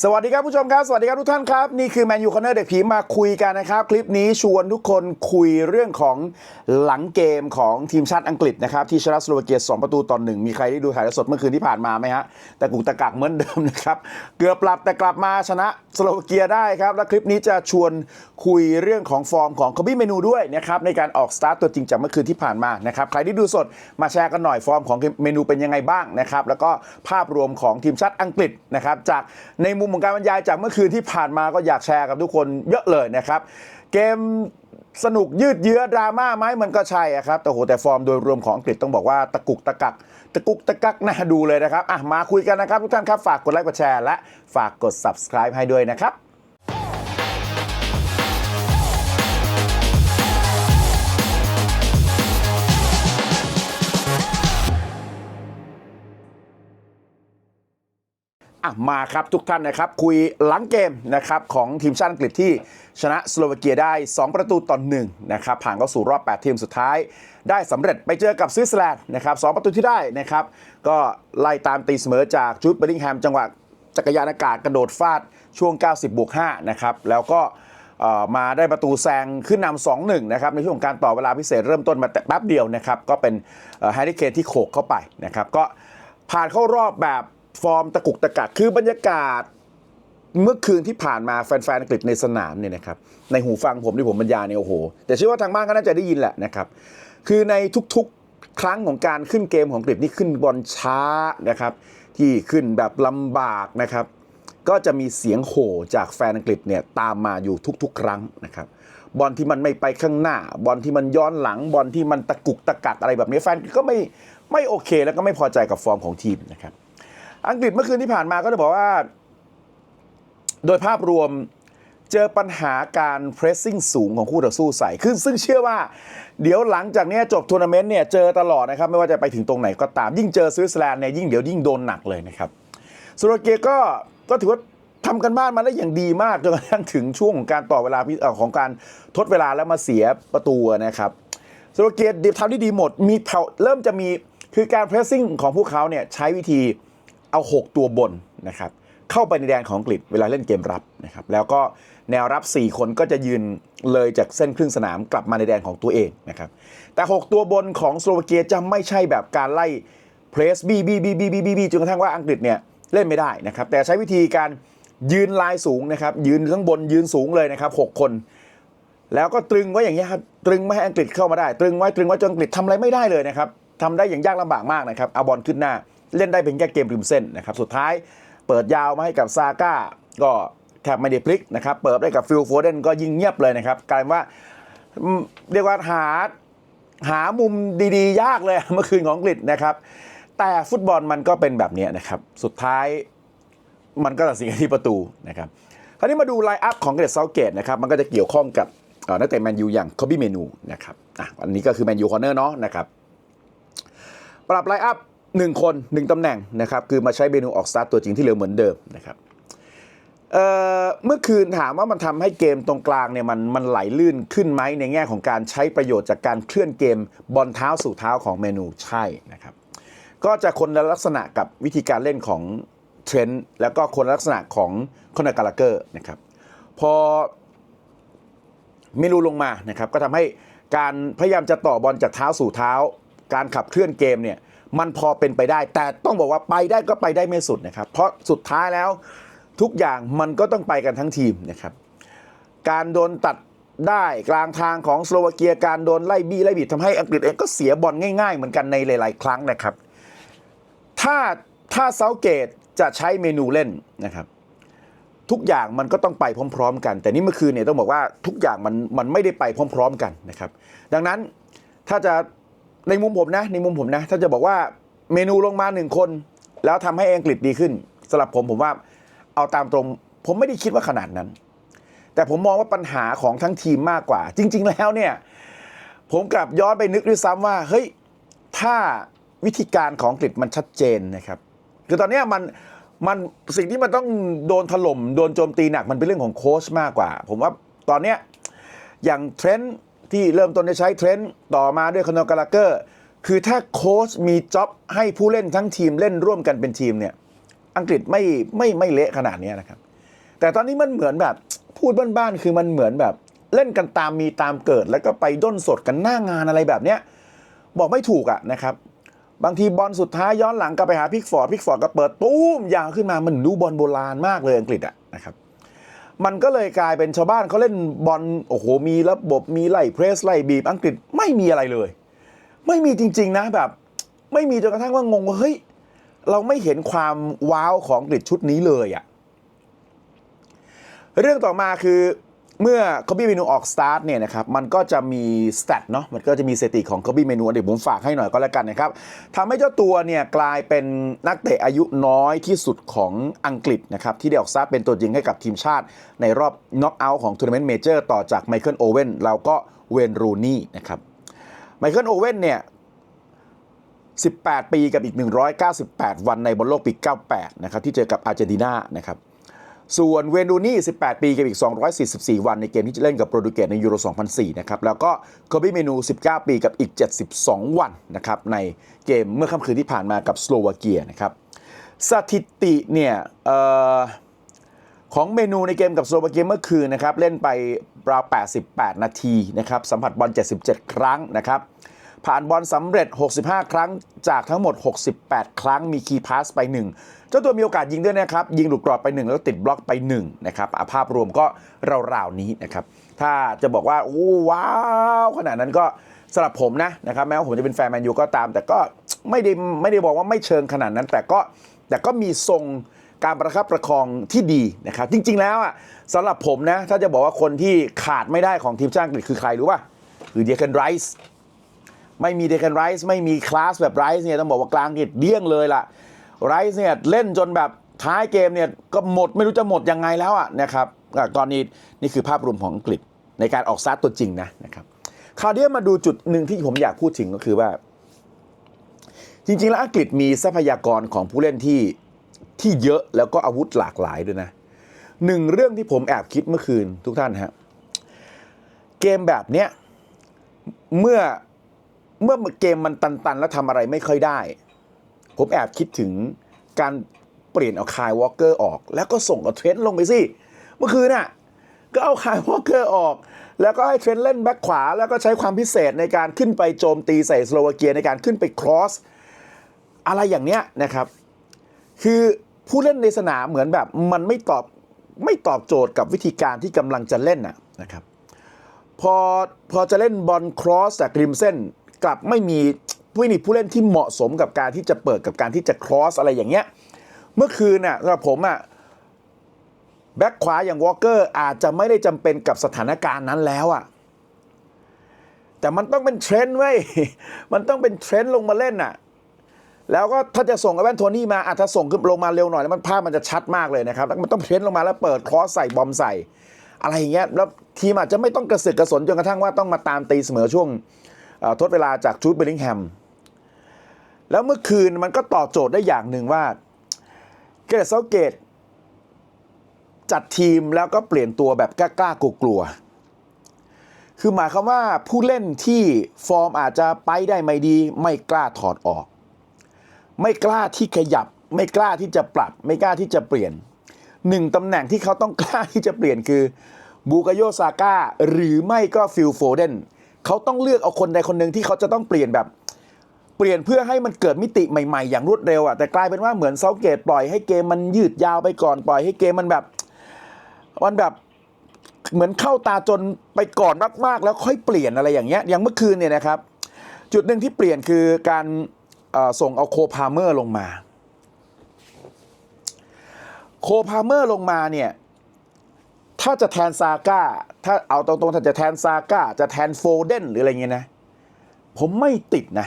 สวัสดีครับผู้ชมครับ สวัสดีครับทุกท่านครับ นี่คือแมนยูคอนเนอร์เด็กผีมาคุยกันนะครับ คลิปนี้ชวนทุกคนคุยเรื่องของหลังเกมของทีมชาติอังกฤษนะครับที่ชนะสโลวาเกีย2ประตูต่อหนึ่งมีใครได้ดูถ่ายทอดสดเมื่อคืนที่ผ่านมาไหมฮะแต่กูตะกักเหมือนเดิมนะครับ เกือบปรับแต่กลับมาชนะสโลวาเกียได้ครับ และคลิปนี้จะชวนคุยเรื่องของฟอร์มของคอบี้เมนูด้วยนะครับในการออกสตาร์ตตัวจริงจากเมื่อคืนที่ผ่านมานะครับใครที่ดูสดมาแชร์กันหน่อยฟอร์มของเมนูเป็นยังไงบ้างนะครับแล้วก็ภาพรวมของทีมชาติอังกฤษนะครับจากในมุมของการบรรยายจากเมื่อคืนที่ผ่านมาก็อยากแชร์กับทุกคนเยอะเลยนะครับ เกมสนุกยืดเยื้อดราม่าไหมมันก็ใช่ครับ แต่โหแต่ฟอร์มโดยรวมของอังกฤษต้องบอกว่าตะกุกตะกักตะกุกตะกักน่าดูเลยนะครับอะมาคุยกันนะครับทุกท่านครับฝากกดไลค์กดแชร์และฝากกด subscribe ให้ด้วยนะครับ อะมาครับทุกท่านนะครับ คุยหลังเกมนะครับของทีมชาติอังกฤษที่ชนะสโลวาเกียได้ 2 ประตูต่อ1นะครับผ่านเข้าสู่รอบ 8 ทีมสุดท้าย ได้สำเร็จไปเจอกับสวิตเซอร์แลนด์นะครับสประตูที่ได้นะครับก็ไล่ตามตีเสมอจากจูดเบลลิงแฮมจังหวะจักรยานอากาศกระโดดฟาดช่วง 90บวก5นะครับแล้วก็มาได้ประตูแซงขึ้นนำ2-1นะครับในช่วงของการต่อเวลาพิเศษเริ่มต้นมาแต่แป๊บเดียวนะครับก็เป็นแฮร์รี่เคนที่โขกเข้าไปนะครับก็ผ่านเข้ารอบแบบ ฟอร์มตะกุกตะกักคือบรรยากาศเมื่อคืนที่ผ่านมาแฟนๆอังกฤษในสนามเนี่ยนะครับในหูฟังผมที่ผมบรรยายเนี่ยโอ้โห แต่เชื่อว่าทางบ้านก็น่าจะได้ยินแหละนะครับ คือในทุกๆครั้งของการขึ้นเกมของอังกฤษนี่ขึ้นบอลช้านะครับ ที่ขึ้นแบบลำบากนะครับ ก็จะมีเสียงโห่จากแฟนอังกฤษเนี่ยตามมาอยู่ทุก ๆ ครั้งนะครับบอลที่มันไม่ไปข้างหน้า บอลที่มันย้อนหลังบอลที่มันตะกุกตะกักอะไรแบบนี้แฟนก็ไม่ไม่โอเค แล้วก็ไม่พอใจกับฟอร์มของทีมนะครับ อังกฤษเมื่อคืนที่ผ่านมาก็จะบอกว่า โดยภาพรวมเจอปัญหาการเพรสซิ่งสูงของคู่ต่อสู้ใส่ขึ้น ซึ่งเชื่อว่าเดี๋ยวหลังจากนี้จบทัวร์นาเมนต์เนี่ยเจอตลอดนะครับ ไม่ว่าจะไปถึงตรงไหนก็ตามยิ่งเจอสวิตเซอร์แลนด์เนี่ยยิ่งเดี๋ยวยิ่งโดนหนักเลยนะครับสโลเกียก็ก็ถือว่าทำกันบ้านมาได้อย่างดีมากจนกระทั่งถึงช่วงของการต่อเวลาอของการทดเวลาแล้วมาเสียประตูนะครับสโลเกียทำได้ดีหมดมีเริ่มจะมีคือการเพรสซิ่งของพวกเขาเนี่ยใช้วิธี เอา 6 ตัวบนนะครับเข้าไปในแดนของอังกฤษเวลาเล่นเกมรับนะครับแล้วก็แนวรับ 4 คนก็จะยืนเลยจากเส้นครึ่งสนามกลับมาในแดนของตัวเองนะครับแต่ 6 ตัวบนของสโลวาเกียจะไม่ใช่แบบการไล่เพรสบีบีบีบีบีบีบีจนกระทั่งว่าอังกฤษเนี่ยเล่นไม่ได้นะครับแต่ใช้วิธีการยืนลายสูงนะครับยืนข้างบนยืนสูงเลยนะครับหกคน แล้วก็ตรึงไว้อย่างนี้ยครับตรึงไม่ให้อังกฤษเข้ามาได้ ตรึงไว้ตรึงไว้จนอังกฤษทำอะไรไม่ได้เลยนะครับทำได้อย่างยากลำบากมากนะครับเอาบอลขึ้นหน้า เล่นได้เป็นแค่เกมริมเส้นนะครับสุดท้ายเปิดยาวมาให้กับซาก้าก็แทบไม่ได้พลิกนะครับเปิดได้กับฟิลโฟเดนก็ยิงเงียบเลยนะครับกลายว่าเรียกว่าหาหามุมดีๆ ยากเลยเมื่อคืนของอังกฤษนะครับแต่ฟุตบอลมันก็เป็นแบบนี้นะครับสุดท้ายมันก็ตัดสินกันที่ประตูนะครับคราวนี้มาดูไลน์อัพของเกรดเซาเกตนะครับมันก็จะเกี่ยวข้องกับนักเตะแมนยูอย่างคอบี้เมนูนะครับอะอันนี้ก็คือแมนยูคอร์เนอร์เนาะนะครับปรับไลน์อัพ หนึ่งคนหนึ่งตำแหน่งนะครับคือมาใช้เมนูออกสตาร์ตัวจริงที่เหลือเหมือนเดิมนะครับเเมื่อคืนถามว่ามันทำให้เกมตรงกลางเนี่ยมันมันไหลลื่นขึ้นไหมในแง่ของการใช้ประโยชน์จากการเคลื่อนเกมบอลเท้าสู่เท้าของเมนูใช่นะครับก็จะคนละลักษณะกับวิธีการเล่นของเทรนต์แล้วก็คนลักษณะของคอนเนอร์กาลาเกอร์นะครับพอเมนูลงมานะครับก็ทำให้การพยายามจะต่อบอลจากเท้าสู่เท้า การขับเคลื่อนเกมเนี่ย มันพอเป็นไปได้ แต่ต้องบอกว่าไปได้ก็ไปได้ไม่สุดนะครับ เพราะสุดท้ายแล้วทุกอย่างมันก็ต้องไปกันทั้งทีมนะครับ การโดนตัดได้กลางทางของสโลวาเกียการโดนไล่บี้ไล่บีบทำให้อังกฤษเองก็เสียบอลง่ายๆ เหมือนกันในหลาย ๆ ครั้งนะครับ ถ้าถ้าเซาเกตจะใช้เมนูเล่นนะครับ ทุกอย่างมันก็ต้องไปพร้อม ๆ กัน แต่นี่เมื่อคืนเนี่ยต้องบอกว่าทุกอย่างมันมันไม่ได้ไปพร้อม ๆ กันนะครับ ดังนั้นถ้าจะ ในมุมผมนะ ในมุมผมนะ ถ้าจะบอกว่าเมนูลงมาหนึ่งคน แล้วทำให้อังกฤษดีขึ้นสำหรับผมผมว่าเอาตามตรง ผมไม่ได้คิดว่าขนาดนั้น แต่ผมมองว่าปัญหาของทั้งทีมมากกว่า จริง ๆ แล้วเนี่ย ผมกลับย้อนไปนึกด้วยซ้ำว่าเฮ้ยถ้าวิธีการของอังกฤษมันชัดเจนนะครับคือตอนนี้มันมันสิ่งที่มันต้องโดนถล่มโดนโจมตีหนักมันเป็นเรื่องของโค้ชมากกว่า ผมว่าตอนเนี้ยอย่างเทรนด์ ที่เริ่มต้นจะใช้เทรนด์ต่อมาด้วยคอนอกาลาเกอร์คือถ้าโค้ชมีจ็อบให้ผู้เล่นทั้งทีมเล่นร่วมกันเป็นทีมเนี่ยอังกฤษไม่ไม่ไม่เละขนาดนี้นะครับ แต่ตอนนี้มันเหมือนแบบพูดบ้านๆคือมันเหมือนแบบ เล่นกันตามมีตามเกิด แล้วก็ไปด้นสดกันหน้างานอะไรแบบเนี้ยบอกไม่ถูกอะนะครับบางทีบอลสุดท้ายย้อนหลังกลับไปหาพิกฟอร์ดพิกฟอร์ดก็เปิดตู้มยาวขึ้นมามันดูบอลโบราณมากเลยอังกฤษอะนะครับ มันก็เลยกลายเป็นชาวบ้านเขาเล่นบอลโอ้โหมีระบบมีไล่เพรสไล่บีบอังกฤษไม่มีอะไรเลย ไม่มีจริง ๆ นะแบบ ไม่มีจนกระทั่งว่างงว่าเฮ้ยเราไม่เห็นความว้าวของอังกฤษชุดนี้เลยอะเรื่องต่อมาคือ เมื่อคอบี้เมนูออกสตาร์ทเนี่ยนะครับมันก็จะมีส t ตเนาะมันก็จะมีสถิติของคอบี้เมนูเดี๋ยวผมฝากให้หน่อยก็แล้วกันนะครับทำให้เจ้าตัวเนี่ยกลายเป็นนักเตะอายุน้อยที่สุดของอังกฤษนะครับที่ได้ออกสตาร์ทเป็นตัวจริงให้กับทีมชาติ ในรอบน็อกเอาท์ของทัวร์นาเมนต์เมเจอร์ต่อจากไมเคิลโอเว่นแล้วก็เวนรูนี่นะครับไมเคิลโอเว่นเนี่ย18 ปีกับอีก 198 วันในบอลโลกปี 98 นะครับที่เจอกับอาร์เจนตินานะครับ ส่วนเวนูนี่ 18 ปีกับอีก 244 วันในเกมที่จะเล่นกับโปรตุเกสในยูโร 2004 นะครับ แล้วก็โคบิเมนู 19 ปีกับอีก 72 วันนะครับ ในเกมเมื่อค่ำคืนที่ผ่านมากับสโลวาเกียนะครับ สถิติเนี่ยออของเมนูในเกมกับสโลวาเกียเมื่อคืนนะครับ เล่นไปราว 88 นาทีนะครับ สัมผัสบอล 77 ครั้งนะครับ ผ่านบอลสำเร็จ 65 ครั้งจากทั้งหมด 68 ครั้งมีคีย์พาสไป 1 เจ้าตัวมีโอกาสยิงด้วยนะครับ ยิงหลุดกรอบไป 1 แล้วติดบล็อกไป1นะครับอะภาพรวมก็ราวๆนี้นะครับ ถ้าจะบอกว่า โอ้ว้าวขนาดนั้นก็สำหรับผมนะนะครับแม้ว่าผมจะเป็นแฟนแมนยูก็ตาม แต่ก็ไม่ได้ไม่ได้บอกว่าไม่เชิงขนาดนั้น แต่ก็แต่ก็มีทรงการประคับประคองที่ดีนะครับ จริง ๆ แล้วอะสำหรับผมนะ ถ้าจะบอกว่าคนที่ขาดไม่ได้ของทีมชาติอังกฤษคือใครรู้ป่ะคือเดียกันไรส์ ไม่มีเดียกันไรส์ไม่มีคลาสแบบไรส์เนี่ยต้องบอกว่ากลางอังกฤษเดี้ยงเลยล่ะไรส์เนี่ยเล่นจนแบบท้ายเกมเนี่ยก็หมดไม่รู้จะหมดยังไงแล้วอะนะครับตอนนี้นี่คือภาพรวมของอังกฤษในการออกซาร์ตัวจริงนะนะครับคราวนี้มาดูจุดหนึ่งที่ผมอยากพูดถึงก็คือว่า จริงๆ แล้วอังกฤษมีทรัพยากรของผู้เล่นที่ที่เยอะแล้วก็อาวุธหลากหลายด้วยนะหนึ่งเรื่องที่ผมแอบคิดเมื่อคืนทุกท่านฮะเกมแบบเนี้ยเมื่อ เมื่อเกมมันตันๆ แล้วทำอะไรไม่ค่อยได้ ผมแอบคิดถึงการเปลี่ยนเอาคายวอลเกอร์ออก แล้วก็ส่งเอาเทรนต์ลงไปสิ เมื่อคืนน่ะ ก็เอาคายวอลเกอร์ออก แล้วก็ให้เทรนต์เล่นแบ็คขวา แล้วก็ใช้ความพิเศษในการขึ้นไปโจมตีใส่สโลวาเกียในการขึ้นไปครอส อะไรอย่างเนี้ยนะครับ คือผู้เล่นในสนามเหมือนแบบมันไม่ตอบไม่ตอบโจทย์กับวิธีการที่กำลังจะเล่นน่ะนะครับ พอพอจะเล่นบอลครอสจากริมเส้น กลับไม่มีไม่มีผู้เล่นที่เหมาะสมกับการที่จะเปิดกับการที่จะครอสอะไรอย่างเงี้ยเมื่อคืนน่ะสำหรับผมอะแบ็คขวาอย่างวอลเกอร์อาจจะไม่ได้จำเป็นกับสถานการณ์นั้นแล้วอะแต่มันต้องเป็นเทรนด์ไว้มันต้องเป็นเทรนด์ลงมาเล่นน่ะแล้วก็ถ้าจะส่งไอแวนโทนี่มาอาจจะส่งขึ้นลงมาเร็วหน่อยแล้วมันภาพมันจะชัดมากเลยนะครับแล้วมันต้องเพ้นด์ลงมาแล้วเปิดครอสใส่บอมใส่ อะไรอย่างเงี้ยแล้วทีมอาจจะไม่ต้องกระสือกกระสนจนกระทั่งว่าต้องมาตามตีเสมอช่วง ทดเวลาจากจูดเบลลิงแฮม แล้วเมื่อคืนมันก็ตอบโจทย์ได้อย่างหนึ่งว่า เกรดเซาเกต จัดทีมแล้วก็เปลี่ยนตัวแบบกล้ากลัว คือหมายความว่าผู้เล่นที่ฟอร์มอาจจะไปได้ไม่ดี ไม่กล้าถอดออก ไม่กล้าที่ขยับ ไม่กล้าที่จะปรับ ไม่กล้าที่จะเปลี่ยนหนึ่งตำแหน่งที่เขาต้องกล้าที่จะเปลี่ยนคือบูกาโยซาก้าหรือไม่ก็ฟิลโฟเดน เขาต้องเลือกเอาคนใดคนหนึ่งที่เขาจะต้องเปลี่ยนแบบ เปลี่ยนเพื่อให้มันเกิดมิติใหม่ๆ อย่างรวดเร็วอะแต่กลายเป็นว่าเหมือนเซาเกตปล่อยให้เกมมันยืดยาวไปก่อนปล่อยให้เกมมันแบบมันแบบเหมือนเข้าตาจนไปก่อนมากๆ แล้วค่อยเปลี่ยนอะไรอย่างเงี้ยอย่างเมื่อคืนเนี่ยนะครับ จุดหนึ่งที่เปลี่ยนคือการส่งเอาโคพาเมอร์ลงมา โคพาเมอร์ลงมาเนี่ยถ้าจะแทนซาก้า ถ้าเอาตรงๆถ้าจะแทนซาก้าจะแทนโฟเดนหรืออะไรเงี้ยนะ ผมไม่ติดนะ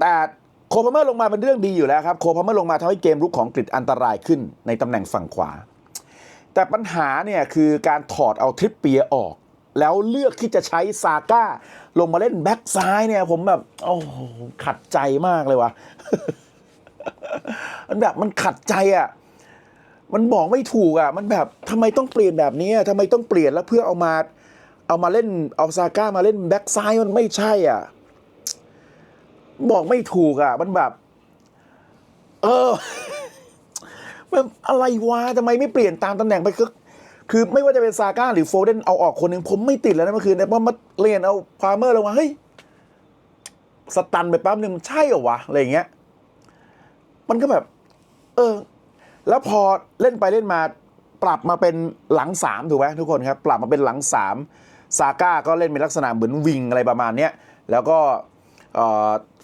แต่โคพาเมอร์ลงมาเป็นเรื่องดีอยู่แล้วครับ โคพาเมอร์ลงมาทำให้เกมรุกของอังกฤษอันตรายขึ้นในตำแหน่งฝั่งขวา แต่ปัญหาเนี่ยคือการถอดเอาทริปเปียออก แล้วเลือกที่จะใช้ซาก้าลงมาเล่นแบ็กซ้ายเนี่ย ผมแบบโอ้ขัดใจมากเลยว่ะมันแบบมันขัดใจอะ มันบอกไม่ถูกอะ มันแบบทำไมต้องเปลี่ยนแบบนี้อะทำไมต้องเปลี่ยนแล้วเพื่อเอามา เอามาเล่นเอาซาก้ามาเล่นแบ็กซ้ายมันไม่ใช่อะ บอกไม่ถูกอะ มันแบบ เออแบบอะไรวะทำไมไม่เปลี่ยนตามตำแหน่งไปคือคือไม่ว่าจะเป็นซาก้าหรือโฟเดนเอาออกคนหนึ่งผมไม่ติดแล้วนะเมื่อคืนแต่พอมาเรียนเอาพาเมอร์ลงมาเฮ้ยสตันไปแป๊บหนึ่งมันใช่เหรอวะอะไรอย่างเงี้ย มันก็แบบ เออ แล้วพอเล่นไปเล่นมาปรับมาเป็นหลังสามถูกไหมทุกคนครับ ปรับมาเป็นหลังสามซาก้าก็เล่นเป็นลักษณะเหมือนวิงอะไรประมาณนี้แล้วก็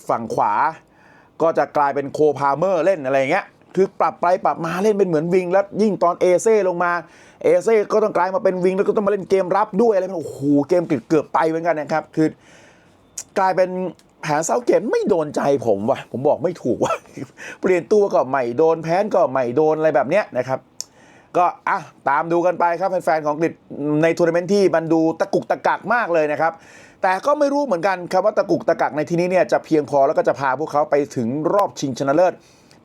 ฝั่งขวาก็จะกลายเป็นโคพาเมอร์เล่นอะไรอย่างเงี้ยคือปรับไปปรับมาเล่นเป็นเหมือนวิง แล้วยิ่งตอนเอเซ่ลงมาเอเซ่ก็ต้องกลายมาเป็นวิง แล้วก็ต้องมาเล่นเกมรับด้วยอะไรมันโอ้โหเกมเกือบไปเหมือนกันนะครับคือ กลายเป็นแผนเซาเกตไม่โดนใจผมว่ะ ผมบอกไม่ถูกว่ะ เปลี่ยนตัวก็ไม่โดนแพ้นก็ไม่โดนอะไรแบบเนี้ยนะครับ ก็อะตามดูกันไปครับแฟนๆของอังกฤษในทัวร์นาเมนต์ที่มันดูตะกุกตะกักมากเลยนะครับ แต่ก็ไม่รู้เหมือนกันครับว่าตะกุกตะกักในที่นี้เนี่ยจะเพียงพอแล้วก็จะพาพวกเขาไปถึงรอบชิงชนะเลิศ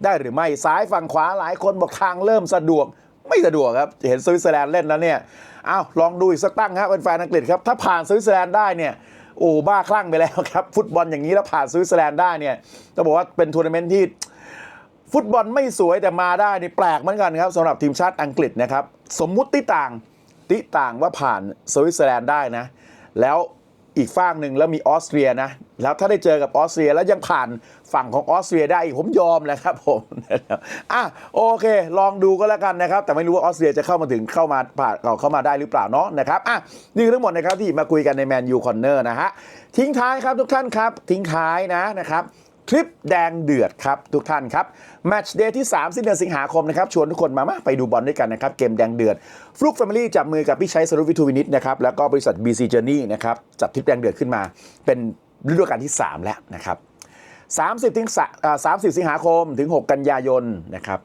ได้หรือไม่ซ้ายฝั่งขวาหลายคนบอกทางเริ่มสะดวกไม่สะดวกครับ เห็นสวิตเซอร์แลนด์เล่นแล้วเนี่ยอ้าวลองดูอีกสักตั้งครับแฟนๆอังกฤษครับถ้าผ่านสวิตเซอร์แลนด์ได้เนี่ย โอ้บ้าคลั่งไปแล้วครับ ฟุตบอลอย่างนี้แล้วผ่านสวิตเซอร์แลนด์ได้เนี่ยต้องบอกว่าเป็นทัวร์นาเมนต์ที่ฟุตบอลไม่สวยแต่มาได้นี่แปลกเหมือนกันครับสำหรับทีมชาติอังกฤษนะครับ สมมุติต่างติต่างว่าผ่านสวิตเซอร์แลนด์ได้นะ แล้ว อีกฝั่งหนึ่งแล้วมีออสเตรียนะแล้วถ้าได้เจอกับออสเตรียแล้วยังผ่านฝั่งของออสเตรียได้อีกผมยอมแหละครับผมอะโอเค ลองดูก็แล้วกันนะครับ แต่ไม่รู้ว่าออสเตรียจะเข้ามาถึงเข้ามาผ่านเข้ามาได้หรือเปล่าเนาะนะครับอะนี่คือทั้งหมดนะครับที่มาคุยกันในแมนยูคอนเนอร์นะฮะทิ้งท้ายครับทุกท่านครับ ทิ้งท้ายนะนะครับ คลิปแดงเดือดครับ ทุกท่านครับแมตช์เดย์ที่ 3 สิ้นเดือนสิงหาคมนะครับ ชวนทุกคนมามาไปดูบอลด้วยกันนะครับ เกมแดงเดือดฟลุกแฟมิลี่จับมือกับพี่ชัยสรุปวิทูวินิตนะครับ แล้วก็บริษัท BC Journey นะครับ จัดทริปแดงเดือดขึ้นมา เป็นฤดูกาลที่ 3 แล้วนะครับ 30ถึงสะอ่า30 สิงหาคมถึง 6 กันยายนนะครับ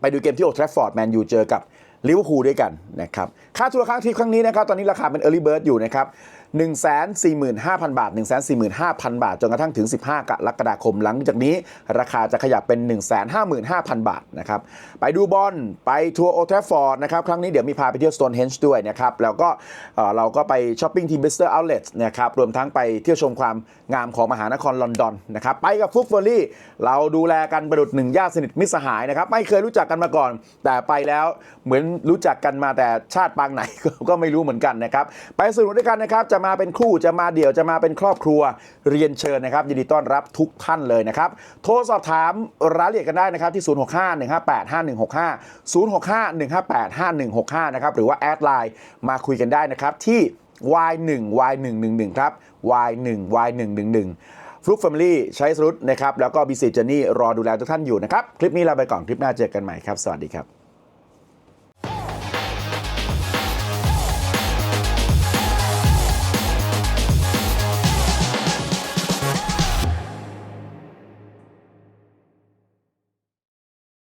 ไปดูเกมที่โอทร f ฟอร์ดแมนยูเจอกับลิเวอร์พูลด้วยกันนะครับค่าทัวร์ค้างทริปครั้งนี้นะครับตอนนี้ราคาเป็น Early Bird อยู่นะครับ 145,000 บาท 145,000 บาท จนกระทั่งถึง 15 กรกฎาคมหลังจากนี้ ราคาจะขยับเป็น 155,000 บาทนะครับไปดูบอลไปทัวร์โอ t ทร f ฟอร์ดนะครับครั้งนี้เดี๋ยวมีพาไปเที่ยว Stonehenge ด้วยนะครับแล้วก็เราก็ไปช้อปปิ้งที่ Bicester Outlet นะครับรวมทั้งไปเที่ยวชมความงามของมหานครลอนดอนนะครับไปกับฟุตเฟอร์รี่เราดูแลกันประดุดหนึ่งญาติสนิทมิสหายนะครับไม่เคยรู้จักกันมาก่อน แต่ไปแล้วเหมือนรู้จักกันมาแต่ชาติปางไหนก็ไม่รู้เหมือนกันนะครับไปสนุกด้วยกันนะครับจะมาเป็นคู่จะมาเดี่ยวจะมาเป็นครอบครัวเรียนเชิญนะครับยินดีต้อนรับทุกท่านเลยนะครับ โทรสอบถามรายละเอียดกันได้นะครับที่ 065 158 5165 065 158 5165 นะครับหรือว่าแอดไลน์มาคุยกันได้นะครับที่ Y1 Y111 ครับ Y1 Y111 ฟลุกแฟมิลี่ใช้สรุปนะครับแล้วก็บีซีเจนี่รอดูแลทุกท่านอยู่นะครับ คลิปนี้ลาไปก่อนคลิปหน้าเจอกันใหม่ครับ สวัสดีครับ